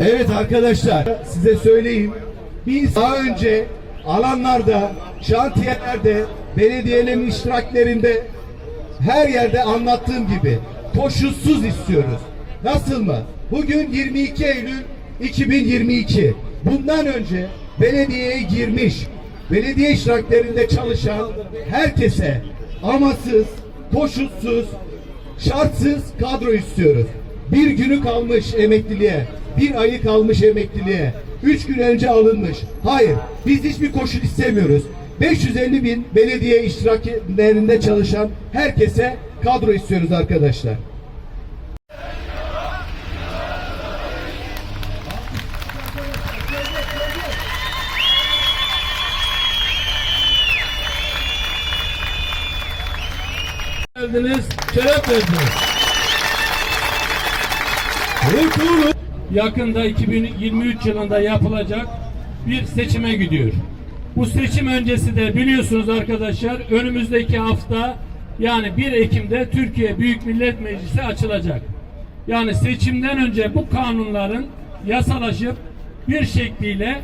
Evet arkadaşlar size söyleyeyim. Biz daha önce alanlarda, şantiyelerde, belediyelerin iştiraklerinde her yerde anlattığım gibi koşulsuz istiyoruz. Nasıl mı? Bugün 22 Eylül 2022. Bundan önce belediyeye girmiş, belediye iştiraklerinde çalışan herkese amasız, koşulsuz, şartsız kadro istiyoruz. Bir günü kalmış emekliliğe, bir ayı kalmış emekliliğe, üç gün önce alınmış. Hayır, biz hiçbir koşul istemiyoruz. 550 bin belediye iştiraklerinde çalışan herkese kadro istiyoruz arkadaşlar. geldiniz, şeref verdiniz. Yakında 2023 yılında yapılacak bir seçime gidiyor. Bu seçim öncesi de biliyorsunuz arkadaşlar önümüzdeki hafta yani 1 Ekim'de Türkiye Büyük Millet Meclisi açılacak. Yani seçimden önce bu kanunların yasalaşıp bir şekliyle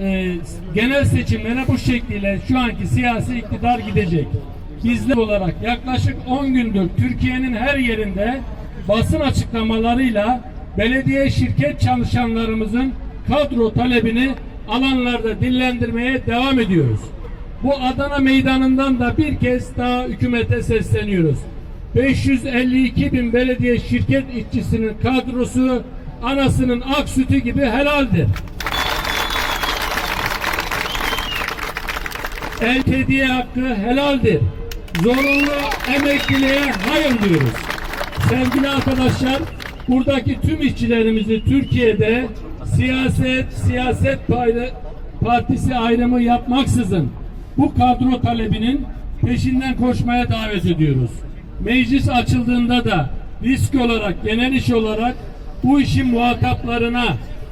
e, genel seçimlere bu şekliyle şu anki siyasi iktidar gidecek. Bizler olarak yaklaşık 10 gündür Türkiye'nin her yerinde basın açıklamalarıyla belediye şirket çalışanlarımızın kadro talebini alanlarda dillendirmeye devam ediyoruz. Bu Adana meydanından da bir kez daha hükümete sesleniyoruz. 552 bin belediye şirket işçisinin kadrosu anasının ak sütü gibi helaldir. El hediye hakkı helaldir. Zorunlu emekliliğe hayır diyoruz. Sevgili arkadaşlar, buradaki tüm işçilerimizi Türkiye'de siyaset, siyaset partisi ayrımı yapmaksızın bu kadro talebinin peşinden koşmaya davet ediyoruz. Meclis açıldığında da risk olarak, genel iş olarak bu işin muhataplarına,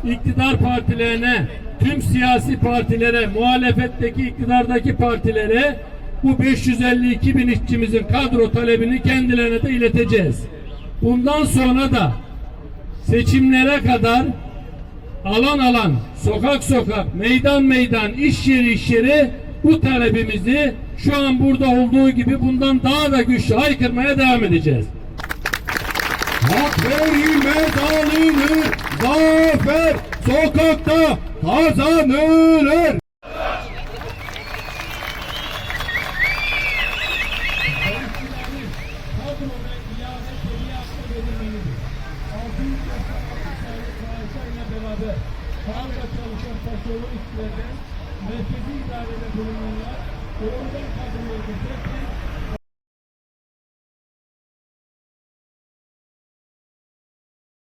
iktidar partilerine, tüm siyasi partilere, muhalefetteki iktidardaki partilere bu 552 bin işçimizin kadro talebini kendilerine de ileteceğiz. Bundan sonra da seçimlere kadar alan alan, sokak sokak, meydan meydan, iş yeri iş yeri bu talebimizi şu an burada olduğu gibi bundan daha da güçlü haykırmaya devam edeceğiz. Hak verilmez alınır, zafer sokakta kazanılır. Sağlıkla çalışan işçilerden merkezi idarede bulunanlar. Doğrudan kadroya getirerek